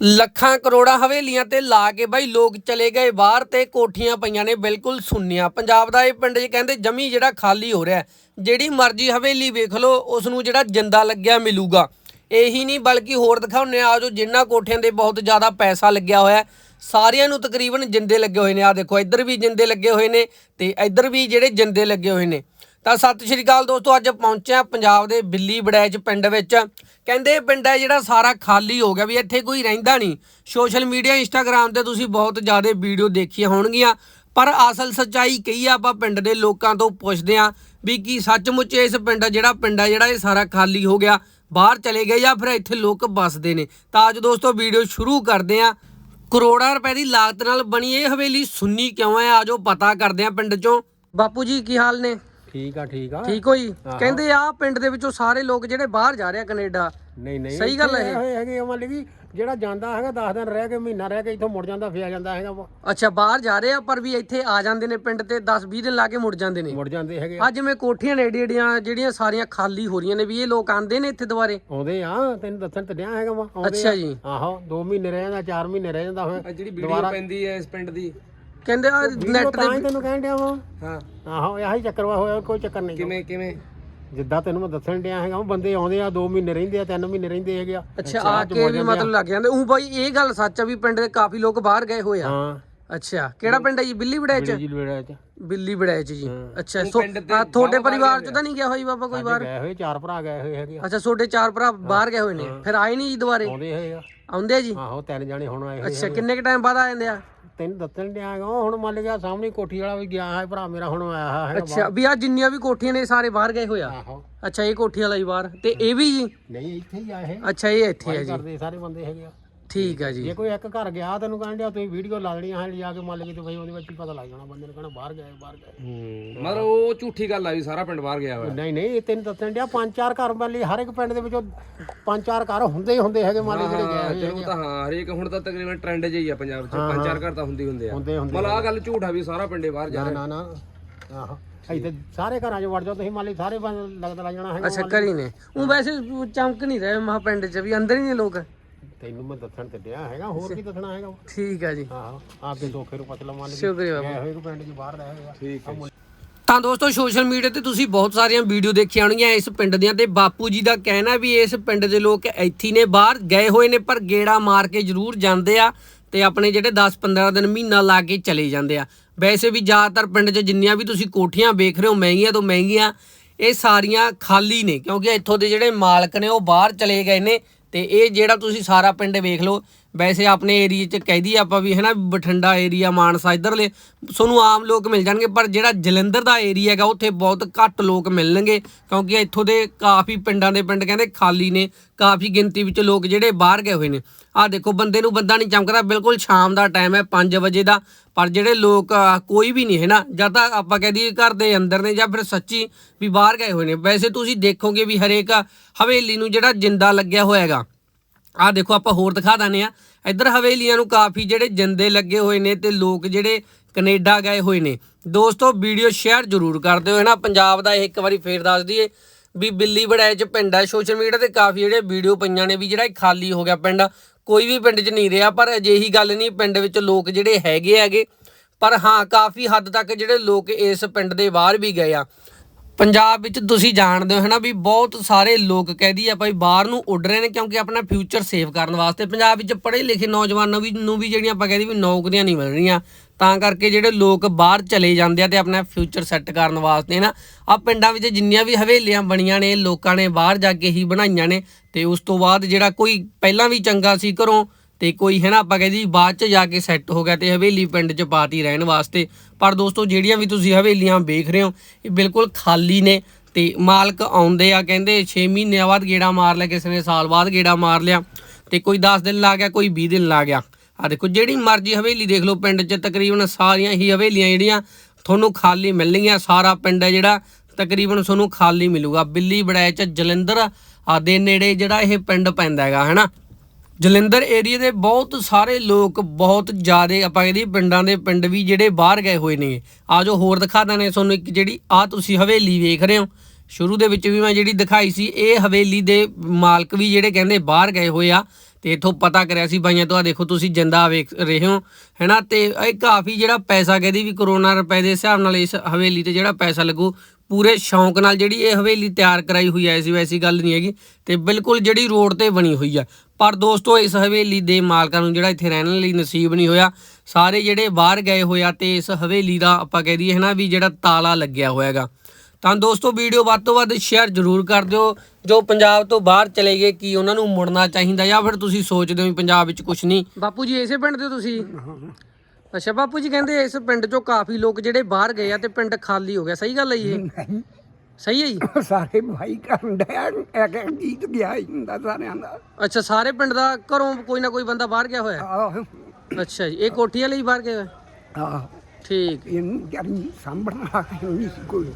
ਲੱਖਾਂ ਕਰੋੜਾਂ ਹਵੇਲੀਆਂ ਤੇ ਲਾ ਕੇ ਬਾਈ ਲੋਕ ਚਲੇ ਗਏ। ਬਾਹਰ ਤੇ ਕੋਠੀਆਂ ਪਈਆਂ ਨੇ, ਬਿਲਕੁਲ ਸੁੰਨੀਆਂ। ਪੰਜਾਬ ਦਾ ਇਹ ਪਿੰਡ 'ਚ ਕਹਿੰਦੇ ਜਮੀ ਜਿਹੜਾ ਖਾਲੀ ਹੋ ਰਿਹਾ। ਜਿਹੜੀ ਮਰਜ਼ੀ ਹਵੇਲੀ ਵੇਖ ਲਓ ਉਸ ਨੂੰ ਜਿਹੜਾ ਜਿੰਦਾ ਲੱਗਿਆ ਮਿਲੂਗਾ। ਇਹੀ ਨਹੀਂ, ਬਲਕਿ ਹੋਰ ਦਿਖਾਉਂਦੇ ਆ ਜੋ ਜਿੰਨਾ ਕੋਠਿਆਂ ਦੇ ਬਹੁਤ ਜ਼ਿਆਦਾ ਪੈਸਾ ਲੱਗਿਆ ਹੋਇਆ ਸਾਰਿਆਂ ਨੂੰ ਤਕਰੀਬਨ ਜਿੰਦੇ ਲੱਗੇ ਹੋਏ ਨੇ। ਆ ਦੇਖੋ, ਇੱਧਰ ਵੀ ਜਿੰਦੇ ਲੱਗੇ ਹੋਏ ਨੇ ਤੇ ਇੱਧਰ ਵੀ ਜਿਹੜੇ ਜਿੰਦੇ ਲੱਗੇ ਹੋਏ ਨੇ। ਤਾਂ ਸਤਿ ਸ਼੍ਰੀ ਅਕਾਲ ਦੋਸਤੋ, ਅੱਜ ਪਹੁੰਚਿਆ ਪੰਜਾਬ ਦੇ ਬਿੱਲੀ ਬੜੈਚ ਪਿੰਡ ਵਿੱਚ। ਕਹਿੰਦੇ ਇਹ ਪਿੰਡ ਹੈ ਜਿਹੜਾ ਸਾਰਾ ਖਾਲੀ ਹੋ ਗਿਆ ਵੀ ਇੱਥੇ ਕੋਈ ਰਹਿੰਦਾ ਨਹੀਂ। ਸੋਸ਼ਲ ਮੀਡੀਆ ਇੰਸਟਾਗ੍ਰam ਤੇ ਤੁਸੀਂ ਬਹੁਤ ਜ਼ਿਆਦਾ ਵੀਡੀਓ ਦੇਖੀਆਂ ਹੋਣਗੀਆਂ। ਪਰ ਅਸਲ ਸੱਚਾਈ ਕਹੀ ਆ, ਆਪਾਂ ਪਿੰਡ ਦੇ ਲੋਕਾਂ ਤੋਂ ਪੁੱਛਦੇ ਆ ਵੀ ਕੀ ਸੱਚਮੁੱਚ ਇਸ ਪਿੰਡ ਜਿਹੜਾ ਪਿੰਡ ਹੈ ਜਿਹੜਾ ਇਹ ਸਾਰਾ ਖਾਲੀ ਹੋ ਗਿਆ, ਬਾਹਰ ਚਲੇ ਗਏ ਜਾਂ ਫਿਰ ਇੱਥੇ ਲੋਕ ਵੱਸਦੇ ਨੇ। ਤਾਂ ਅੱਜ ਦੋਸਤੋ ਵੀਡੀਓ ਸ਼ੁਰੂ ਕਰਦੇ ਆ ਕਰੋੜਾਂ ਰੁਪਏ ਦੀ ਲਾਗਤ ਨਾਲ ਬਣੀ ਇਹ ਹਵੇਲੀ। ਸੁੰਨੀ ਕਿਉਂ ਹੈ? ਆਜੋ ਪਤਾ ਕਰਦੇ ਆ ਪਿੰਡ ਚੋਂ। ਬਾਪੂ ਜੀ, ਕੀ ਹਾਲ ਨੇ? ਠੀਕ ਆ ਠੀਕ ਆ। ਠੀਕ ਹੋ ਜੀ ਕਹਿੰਦੇ ਆ ਪਿੰਡ ਦੇ ਵਿੱਚੋਂ ਸਾਰੇ ਲੋਕ ਜਿਹੜੇ ਬਾਹਰ ਜਾ ਰਹੇ ਆ ਕੈਨੇਡਾ। ਨਹੀਂ ਨਹੀਂ ਸਹੀ ਗੱਲ ਹੈ ਇਹ। ਹੈਗੇ ਮੰਨ ਲਈ ਜਿਹੜਾ ਜਾਂਦਾ ਹੈਗਾ 10 ਦਿਨ ਰਹਿ ਕੇ ਮਹੀਨਾ ਰਹਿ ਕੇ ਇੱਥੋਂ ਮੁੜ ਜਾਂਦਾ ਫੇਰ ਜਾਂਦਾ ਹੈਗਾ ਵਾ। ਅੱਛਾ ਬਾਹਰ ਜਾ ਰਹੇ ਆ ਪਰ ਵੀ ਇੱਥੇ ਆ ਜਾਂਦੇ ਨੇ ਪਿੰਡ ਤੇ 10 20 ਦਿਨ ਲਾ ਕੇ ਮੁੜ ਜਾਂਦੇ ਨੇ। ਮੁੜ ਜਾਂਦੇ ਹੈਗੇ ਅੱਜ ਜਿਵੇਂ ਕੋਠੀਆਂ ਨੇ ਏਡੀਆਂ ਏਡੀਆਂ ਜਿਹੜੀਆਂ ਸਾਰੀਆਂ ਖਾਲੀ ਹੋ ਰਹੀਆਂ ਨੇ ਵੀ ਇਹ ਲੋਕ ਆਂਦੇ ਨੇ ਇੱਥੇ ਦੁਬਾਰੇ? ਆਉਂਦੇ ਆ ਤੈਨੂੰ ਦੱਸਣ ਤੇ ਡਿਆ ਹੈਗਾ ਵਾ ਆਉਂਦੇ ਅੱਛਾ। ਜੀ। ਆਹੋ 2 ਮਹੀਨੇ ਰਹਿ ਜਾਂਦਾ 4 ਮਹੀਨੇ ਰਹਿ ਜਾਂਦਾ ਫਿਰ ਜਿਹੜੀ ਵੀਡੀਓ ਪੈਂਦੀ ਹੈ ਇਸ ਪਿੰਡ ਦੀ ਕਹਿੰਦੇ ਆ ਨੈਟ ਤਾਂ ਹੀ ਤੇ ਤੈਨੂੰ ਕਹਿਣ ਡਿਆ ਵਾ। ਹਾਂ। ਆਹੋ ਇਹੀ ਚੱਕਰ ਵਾ ਹੋਇਆ ਕੋਈ ਚੱਕਰ ਨਹੀਂ ਕਿਵੇਂ ਕਿਵੇਂ? ਜਿੱਦਾਂ ਤੈਨੂੰ ਮੈਂ ਦੱਸਣ ਡਿਆ ਹੈਗਾ ਵਾ, ਬੰਦੇ ਆਉਂਦੇ ਆ 2 ਮਹੀਨੇ ਰਹਿੰਦੇ ਆ 3 ਮਹੀਨੇ ਰਹਿੰਦੇ ਹੈਗੇ ਆ। ਅੱਛਾ ਆ ਕੇ ਵੀ ਮਤਲਬ ਲੱਗ ਜਾਂਦੇ। ਉਹ ਬਾਈ ਇਹ ਗੱਲ ਸੱਚ ਆ ਵੀ ਪਿੰਡ ਦੇ ਕਾਫੀ ਲੋਕ ਬਾਹਰ ਗਏ ਹੋਏ ਆ। ਹਾਂ। ਅੱਛਾ ਕਿਹੜਾ ਪਿੰਡ ਹੈ ਜੀ? ਬਿੱਲੀ ਬੜੈਚ ਜੀ ਲਵੇੜਾ ਚ। ਬਿੱਲੀ ਬੜੈਚ ਜੀ। ਅੱਛਾ ਸੋ ਆ, ਤੁਹਾਡੇ ਪਰਿਵਾਰ ਚ ਤਾਂ ਨਹੀਂ ਗਿਆ ਹੋਈ ਬਾਬਾ ਕੋਈ ਬਾਹਰ? ਗਏ ਹੋਏ ਚਾਰ ਭਰਾ ਗਏ ਹੋਏ ਹੈਗੇ। ਅੱਛਾ ਤੁਹਾਡੇ ਚਾਰ ਭਰਾ ਬਾਹਰ ਗਏ ਹੋਏ ਨੇ? ਫਿਰ ਆਏ ਨਹੀਂ ਜੀ ਦੁਬਾਰੇ? ਆਉਂਦੇ ਹੈਗੇ ਆ। ਆਉਂਦੇ ਜੀ? ਆਹੋ ਤਿੰਨ ਜਾਣੇ ਹੁਣ ਆਏ ਹੋਏ ਅੱਛਾ ਕਿੰਨੇ ਕ ਟਾਈਮ ਬਾਅਦ ਆ ਜਾਂਦੇ ਆ? ਤੈਨੂੰ ਦੱਸਣ ਡਿਆ ਹੈਗਾ ਹੁਣ ਮੰਨ ਲਿਆ ਸਾਹਮਣੇ ਕੋਠੀ ਵਾਲਾ ਵੀ ਗਿਆ ਹੈ ਭਰਾ ਮੇਰਾ ਹੁਣ ਆਇਆ ਹੈਗਾ ਅੱਛਾ ਵੀ ਆ ਜਿੰਨੀਆਂ ਵੀ ਕੋਠੀਆਂ ਨੇ ਸਾਰੇ ਬਾਹਰ ਗਏ ਹੋਏ ਆ? ਆਹੋ। ਅੱਛਾ ਇਹ ਕੋਠੀ ਵਾਲਾ ਹੀ ਬਾਹਰ। ਤੇ ਇਹ ਵੀ ਜੀ? ਨਹੀਂ ਇੱਥੇ ਹੀ ਆਏ ਅੱਛਾ ਇਹ ਇੱਥੇ ਆ ਜੀ। ਕਰਦੇ ਸਾਰੇ ਬੰਦੇ ਹੈਗੇ ਆ। ਠੀਕ ਆ ਜੀ। ਜੇ ਕੋਈ ਇੱਕ ਘਰ ਗਿਆ ਤੈਨੂੰ ਕਹਿਣ ਡਿਆ ਤੁਸੀਂ ਵੀਡੀਓ ਲਾ ਲੈਣੀਆਂ ਹੈ ਲਿਜਾ ਕੇ ਮੰਨ ਲਈ ਤੇ ਬਈ ਉਹਦੇ ਵਿੱਚ ਹੀ ਪਤਾ ਲੱਗ ਜਾਣਾ ਬੰਦੇ ਨੂੰ ਕਹਿਣਾ ਬਾਹਰ ਗਏ ਬਾਹਰ ਗਏ। ਮਤਲਬ ਉਹ ਝੂਠੀ ਗੱਲ ਆ ਵੀ ਸਾਰਾ ਪਿੰਡ ਬਾਹਰ ਗਿਆ ਹੋਇਆ। ਨਹੀਂ ਨਹੀਂ ਇਹ ਤੈਨੂੰ ਦੱਸਣ ਡਿਆ ਪੰਜ ਚਾਰ ਘਰ ਮੰਨ ਲਈ ਹਰ ਇੱਕ ਪਿੰਡ ਦੇ ਵਿੱਚੋਂ ਪੰਜ ਚਾਰ ਘਰ ਹੁੰਦੇ ਹੀ ਹੁੰਦੇ ਹੈਗੇ ਮੰਨ ਲਈ ਜਿਹੜੇ ਗਏ ਹੋਏ ਚਲੋ ਤਾਂ ਹਾਂ ਹਰੇਕ ਹੁਣ ਤਾਂ ਤਕਰੀਬਨ ਟ੍ਰੈਂਡ 'ਚ ਹੀ ਆ ਪੰਜਾਬ 'ਚ ਪੰਜ ਚਾਰ ਘਰ ਤਾਂ ਹੁੰਦੇ ਹੀ ਹੁੰਦੇ ਆ। ਹੁੰਦੇ ਹੁੰਦੇ ਮਤਲਬ ਆ ਗੱਲ ਝੂਠ ਆ ਵੀ ਸਾਰਾ ਪਿੰਡੇ ਬਾਹਰ ਜਾ ਨਾ ਨਾ ਨਾ। ਆਹੋ ਇੱਥੇ ਸਾਰੇ ਘਰਾਂ 'ਚ ਵੜ ਜਾਓ ਤੁਸੀਂ ਮੰਨ ਲਈ ਸਾਰੇ ਬੰਦ ਲੱਗਦਾ ਲੱਗ ਜਾਣਾ ਹੈਗਾ ਅੱਛਾ ਕਰੀ ਨੇ। ਉਹ ਵੈਸੇ ਚਮਕ ਨਹੀਂ ਰਹੇ ਮਹਾ ਪਿੰਡ ਚ ਵੀ ਅੰਦਰ ਹੀ ਨੇ ਲੋਕ। ਤੈਨੂੰ ਮੈਂ ਦੱਸਣ ਤੇ ਡਿਆ ਹੈਗਾ ਹੋਰ ਕੀ ਦੱਸਣਾ ਹੈਗਾ? ਠੀਕ ਆ ਜੀ। ਆਹੋ ਆਪਦੇ ਦੋਖੇ ਨੂੰ ਪਤਲਾ ਮੰਨ ਲਈ ਸ਼ੁਕਰੀਆ ਬਾਬਾ। ਕੋ ਪਿੰਡ 'ਚ ਬਾਹਰ ਰਹੇ ਹੋਏ ਆ ਠੀਕ ਹੈ ਤਾਂ ਦੋਸਤੋ ਸੋਸ਼ਲ ਮੀਡੀਆ ਤੇ ਤੁਸੀਂ ਬਹੁਤ ਸਾਰੀਆਂ ਵੀਡੀਓ ਦੇਖੀਆਂ ਹੋਣਗੀਆਂ ਇਸ ਪਿੰਡ ਦੀਆਂ ਤੇ ਬਾਪੂ ਜੀ ਦਾ ਕਹਿਣਾ ਵੀ ਇਸ ਪਿੰਡ ਦੇ ਲੋਕ ਇੱਥੇ ਹੀ ਨੇ ਬਾਹਰ ਗਏ ਹੋਏ ਨੇ ਪਰ ਗੇੜਾ ਮਾਰ ਕੇ ਜ਼ਰੂਰ ਜਾਂਦੇ ਆ ਤੇ ਆਪਣੇ ਜਿਹੜੇ 10-15 ਦਿਨ ਮਹੀਨਾ ਲਾ ਕੇ ਚਲੇ ਜਾਂਦੇ ਆ। ਵੈਸੇ ਵੀ ਜ਼ਿਆਦਾਤਰ ਪਿੰਡ 'ਚ ਜਿੰਨੀਆਂ ਵੀ ਤੁਸੀਂ ਕੋਠੀਆਂ ਵੇਖ ਰਹੇ ਹੋ ਮਹਿੰਗੀਆਂ ਤੋਂ ਮਹਿੰਗੀਆਂ ਇਹ ਸਾਰੀਆਂ ਖਾਲੀ ਨੇ ਕਿਉਂਕਿ ਇੱਥੋਂ ਦੇ ਜਿਹੜੇ ਮਾਲਕ ਨੇ ਉਹ ਬਾਹਰ ਚਲੇ ਗਏ ਨੇ ਤੇ ਇਹ ਜਿਹੜਾ ਤੁਸੀਂ ਸਾਰਾ ਪਿੰਡ ਵੇਖ ਲਓ ਵੈਸੇ ਆਪਣੇ ਏਰੀਏ 'ਚ ਕਹਿ ਦਈਏ ਆਪਾਂ ਵੀ, ਹੈਨਾ, ਬਠਿੰਡਾ ਏਰੀਆ, ਮਾਨਸਾ, ਇਧਰਲੇ ਤੁਹਾਨੂੰ ਆਮ ਲੋਕ ਮਿਲ ਜਾਣਗੇ, ਪਰ ਜਿਹੜਾ ਜਲੰਧਰ ਦਾ ਏਰੀਆ ਹੈਗਾ, ਉੱਥੇ ਬਹੁਤ ਘੱਟ ਲੋਕ ਮਿਲਣਗੇ, ਕਿਉਂਕਿ ਇੱਥੋਂ ਦੇ ਕਾਫੀ ਪਿੰਡਾਂ ਦੇ ਪਿੰਡ ਕਹਿੰਦੇ ਖਾਲੀ ਨੇ, ਕਾਫੀ ਗਿਣਤੀ ਵਿੱਚ ਲੋਕ ਜਿਹੜੇ ਬਾਹਰ ਗਏ ਹੋਏ ਨੇ। ਆਹ ਦੇਖੋ, ਬੰਦੇ ਨੂੰ ਬੰਦਾ ਨਹੀਂ ਚਮਕਦਾ, ਬਿਲਕੁਲ ਸ਼ਾਮ ਦਾ ਟਾਈਮ ਹੈ 5 ਵਜੇ ਦਾ, ਪਰ ਜਿਹੜੇ ਲੋਕ ਕੋਈ ਵੀ ਨਹੀਂ ਹੈ ਨਾ ਜਾਂ ਤਾਂ ਆਪਾਂ ਕਹਿ ਦਈਏ ਘਰ ਦੇ ਅੰਦਰ ਨੇ, ਜਾਂ ਫਿਰ ਸੱਚੀ ਵੀ ਬਾਹਰ ਗਏ ਹੋਏ ਨੇ। ਵੈਸੇ ਤੁਸੀਂ ਦੇਖੋਗੇ ਵੀ ਹਰੇਕ ਹਵੇਲੀ ਨੂੰ ਜਿਹੜਾ ਜਿੰਦਾ ਲੱਗਿਆ ਹੋਇਆ ਹੈਗਾ ਆਹ ਦੇਖੋ ਆਪਾਂ ਹੋਰ ਦਿਖਾ ਦਾਨੇ ਆ ਇੱਧਰ ਹਵੇਲੀਆਂ ਨੂੰ ਕਾਫੀ ਜਿਹੜੇ ਜੰਦੇ ਲੱਗੇ ਹੋਏ ਨੇ ਤੇ ਲੋਕ ਜਿਹੜੇ ਕੈਨੇਡਾ ਗਏ ਹੋਏ ਨੇ। ਦੋਸਤੋ, ਵੀਡੀਓ ਸ਼ੇਅਰ ਜ਼ਰੂਰ ਕਰ ਦਿਓ। ਹੈ ਨਾ ਪੰਜਾਬ ਦਾ ਇਹ ਇੱਕ ਵਾਰੀ ਫੇਰ ਦੱਸ ਦਈਏ ਵੀ ਬਿੱਲੀ ਬੜਾਏ ਚ ਪਿੰਡ ਹੈ ਸੋਸ਼ਲ ਮੀਡੀਆ ਤੇ ਕਾਫੀ ਜਿਹੜੇ ਵੀਡੀਓ ਪਈਆਂ ਨੇ ਵੀ ਜਿਹੜਾ ਖਾਲੀ ਹੋ ਗਿਆ ਪਿੰਡ। ਕੋਈ ਵੀ ਪਿੰਡ 'ਚ ਨਹੀਂ ਰਿਹਾ, ਪਰ ਅਜਿਹੀ ਗੱਲ ਨਹੀਂ, ਪਿੰਡ ਵਿੱਚ ਲੋਕ ਜਿਹੜੇ ਹੈਗੇ ਹੈਗੇ। ਪਰ ਹਾਂ, ਕਾਫੀ ਹੱਦ ਤੱਕ ਜਿਹੜੇ ਲੋਕ ਇਸ ਪਿੰਡ ਦੇ ਬਾਹਰ ਵੀ ਗਏ ਆ। ਪੰਜਾਬ ਵਿੱਚ ਤੁਸੀਂ ਜਾਣਦੇ ਹੋ ਹਨਾ ਵੀ ਬਹੁਤ ਸਾਰੇ ਲੋਕ ਕਹਿਦੀ ਆ ਭਾਈ ਬਾਹਰ ਨੂੰ ਉੱਡ ਰਹੇ ਨੇ ਕਿਉਂਕਿ ਆਪਣਾ ਫਿਊਚਰ ਸੇਵ ਕਰਨ ਵਾਸਤੇ। ਪੰਜਾਬ ਵਿੱਚ ਪੜ੍ਹੇ ਲਿਖੇ ਨੌਜਵਾਨਾਂ ਵੀ ਨੂੰ ਵੀ ਜਿਹੜੀਆਂ ਆਪਾਂ ਕਹਿੰਦੇ ਵੀ ਨੌਕਰੀਆਂ ਨਹੀਂ ਮਿਲ ਰਹੀਆਂ। ਤਾਂ ਕਰਕੇ ਜਿਹੜੇ ਲੋਕ ਬਾਹਰ ਚਲੇ ਜਾਂਦੇ ਆ ਤੇ ਆਪਣਾ ਫਿਊਚਰ ਸੈੱਟ ਕਰਨ ਵਾਸਤੇ ਨਾ ਆ ਪਿੰਡਾਂ ਵਿੱਚ ਜਿੰਨੀਆਂ ਵੀ ਹਵੇਲੀਆਂ ਬਣੀਆਂ ਨੇ, ਲੋਕਾਂ ਨੇ ਬਾਹਰ ਜਾ ਕੇ ਹੀ ਬਣਾਈਆਂ ਨੇ ਤੇ ਉਸ ਤੋਂ ਬਾਅਦ ਜਿਹੜਾ ਕੋਈ ਪਹਿਲਾਂ ਵੀ ਚੰਗਾ ਸੀ ਘਰੋਂ ਤੇ ਕੋਈ ਹੈ ਨਾ, ਆਪਾਂ ਕਹਿੰਦੇ ਜੀ ਬਾਅਦ ਚ ਜਾ ਕੇ ਸੈੱਟ ਹੋ ਗਿਆ ਤੇ ਹਵੇਲੀ ਪਿੰਡ ਚ ਪਾਤੀ ਰਹਿਣ ਵਾਸਤੇ। ਪਰ ਦੋਸਤੋ, ਜਿਹੜੀਆਂ ਵੀ ਤੁਸੀਂ ਹਵੇਲੀਆਂ ਵੇਖ ਰਹੇ ਹੋ, ਇਹ ਬਿਲਕੁਲ ਖਾਲੀ ਨੇ ਤੇ ਮਾਲਕ ਆਉਂਦੇ ਆ, ਕਹਿੰਦੇ 6 ਮਹੀਨਿਆਂ ਬਾਅਦ ਗੇੜਾ ਮਾਰ ਲਿਆ, ਕਿਸੇ ਨੇ ਸਾਲ ਬਾਅਦ ਗੇੜਾ ਮਾਰ ਲਿਆ ਤੇ ਕੋਈ 10 ਦਿਨ ਲਾ ਗਿਆ, ਕੋਈ 20 ਦਿਨ ਲਾ ਗਿਆ। ਆ ਦੇਖੋ, ਜਿਹੜੀ ਮਰਜ਼ੀ ਹਵੇਲੀ ਦੇਖ ਲਓ, ਪਿੰਡ 'ਚ ਤਕਰੀਬਨ ਸਾਰੀਆਂ ਹੀ ਹਵੇਲੀਆਂ ਜਿਹੜੀਆਂ ਤੁਹਾਨੂੰ ਖਾਲੀ ਮਿਲਣਗੀਆਂ, ਸਾਰਾ ਪਿੰਡ ਹੈ ਜਿਹੜਾ, ਤਕਰੀਬਨ ਤੁਹਾਨੂੰ ਖਾਲੀ ਮਿਲੂਗਾ। ਬਿੱਲੀ ਬੜੈਚ ਜਲੰਧਰ ਆ ਨੇੜੇ ਜਿਹੜਾ ਇਹ ਪਿੰਡ ਪੈਂਦਾ ਹੈਗਾ ਹੈਨਾ ਜਲੰਧਰ ਏਰੀਆ ਦੇ ਬਹੁਤ ਸਾਰੇ ਲੋਕ ਬਹੁਤ ਜ਼ਿਆਦਾ, ਆਪਾਂ ਕਹਿੰਦੇ ਪਿੰਡਾਂ ਦੇ ਪਿੰਡ ਵੀ ਜਿਹੜੇ ਬਾਹਰ ਗਏ ਹੋਏ ਨੇ। ਆ ਜੋ ਹੋਰ ਦਿਖਾ ਦਾਂ ਤੁਹਾਨੂੰ ਇੱਕ ਜਿਹੜੀ ਆ ਤੁਸੀਂ ਹਵੇਲੀ ਵੇਖ ਰਹੇ ਹੋ। ਸ਼ੁਰੂ ਦੇ ਵਿੱਚ ਵੀ ਮੈਂ ਜਿਹੜੀ ਦਿਖਾਈ ਸੀ, ਇਹ ਹਵੇਲੀ ਦੇ ਮਾਲਕ ਵੀ ਜਿਹੜੇ ਕਹਿੰਦੇ ਬਾਹਰ ਗਏ ਹੋਏ ਆ, ਤੇ ਇਥੋਂ ਪਤਾ ਕਰਿਆ ਸੀ, ਬਾਈਆਂ ਤੋਂ ਆ ਦੇਖੋ ਤੁਸੀਂ ਜਿੰਦਾ ਵੇਖ ਰਹੇ ਹੋ, ਹੈਨਾ? ਤੇ ਇਹ ਕਾਫੀ ਜਿਹੜਾ ਪੈਸਾ ਕਹਿੰਦੀ ਵੀ ਕਰੋਨਾ ਰੁਪਏ ਦੇ ਹਿਸਾਬ ਨਾਲ ਇਸ ਹਵੇਲੀ ਤੇ ਜਿਹੜਾ ਪੈਸਾ ਲੱਗੂ, ਪੂਰੇ ਸ਼ੌਂਕ ਨਾਲ ਜਿਹੜੀ ਇਹ ਹਵੇਲੀ ਤਿਆਰ ਕਰਾਈ ਹੋਈ ਐ ਐਸੀ ਵੈਸੀ ਗੱਲ ਨਹੀਂ ਹੈਗੀ, ਤੇ ਬਿਲਕੁਲ ਜਿਹੜੀ ਰੋਡ ਤੇ ਬਣੀ ਹੋਈ ਆ। ਪਰ ਦੋਸਤੋ ਇਸ ਹਵੇਲੀ ਦੇ ਮਾਲਕਾਂ ਨੂੰ ਜਿਹੜਾ ਇੱਥੇ ਰਹਿਣ ਲਈ ਨਸੀਬ ਨਹੀਂ ਹੋਇਆ। ਸਾਰੇ ਜਿਹੜੇ ਬਾਹਰ ਗਏ ਹੋਇਆ ਤੇ ਇਸ ਹਵੇਲੀ ਦਾ ਆਪਾਂ ਕਹਿ ਦਈਏ ਹਨਾ ਵੀ ਜਿਹੜਾ ਤਾਲਾ ਲੱਗਿਆ ਹੋਇਆਗਾ ਤਾਂ ਦੋਸਤੋ ਵੀਡੀਓ ਵੱਧ ਤੋਂ ਵੱਧ ਸ਼ੇਅਰ ਜ਼ਰੂਰ ਕਰ ਦਿਓ। ਜੋ ਪੰਜਾਬ ਤੋਂ ਬਾਹਰ ਚਲੇ ਗਏ ਕੀ ਉਹਨਾਂ ਨੂੰ ਮੁੜਨਾ ਚਾਹੀਦਾ ਜਾਂ ਫਿਰ ਤੁਸੀਂ ਸੋਚਦੇ ਹੋ ਵੀ ਪੰਜਾਬ ਵਿੱਚ ਕੁਝ ਨਹੀਂ? ਬਾਪੂ ਜੀ ਇਸੇ ਪਿੰਡ ਦੇ ਤੁਸੀਂ? ਅੱਛਾ ਬਾਪੂ ਜੀ ਕਹਿੰਦੇ ਇਸ ਪਿੰਡ ਚੋਂ ਕਾਫੀ ਲੋਕ ਜਿਹੜੇ ਬਾਹਰ ਗਏ ਆ ਤੇ ਪਿੰਡ ਖਾਲੀ ਹੋ ਗਿਆ। ਸਹੀ ਗੱਲ ਹੈ ਜੀ ਇਹ? ਸਹੀ ਹੈ ਜੀ? ਸਾਰੇ ਭਾਈ ਕਰਨ ਡਿਆ ਇੱਕ ਇੱਕ ਗੀਤ ਗਿਆ ਹੀ ਹੁੰਦਾ ਸਾਰਿਆਂ ਦਾ। ਅੱਛਾ ਸਾਰੇ ਪਿੰਡ ਦਾ ਘਰੋਂ ਕੋਈ ਨਾ ਕੋਈ ਬੰਦਾ ਬਾਹਰ ਗਿਆ ਹੋਇਆ? ਆਹ। ਅੱਛਾ ਜੀ ਇਹ ਕੋਠੀ ਵਾਲੇ ਹੀ ਬਾਹਰ ਗਏ ਹੋਏ? ਆਹ। ਠੀਕ। ਇਹਨੂੰ ਜਰੀ ਸਾਂਭਣਾ ਨਹੀਂ ਕੋਈ।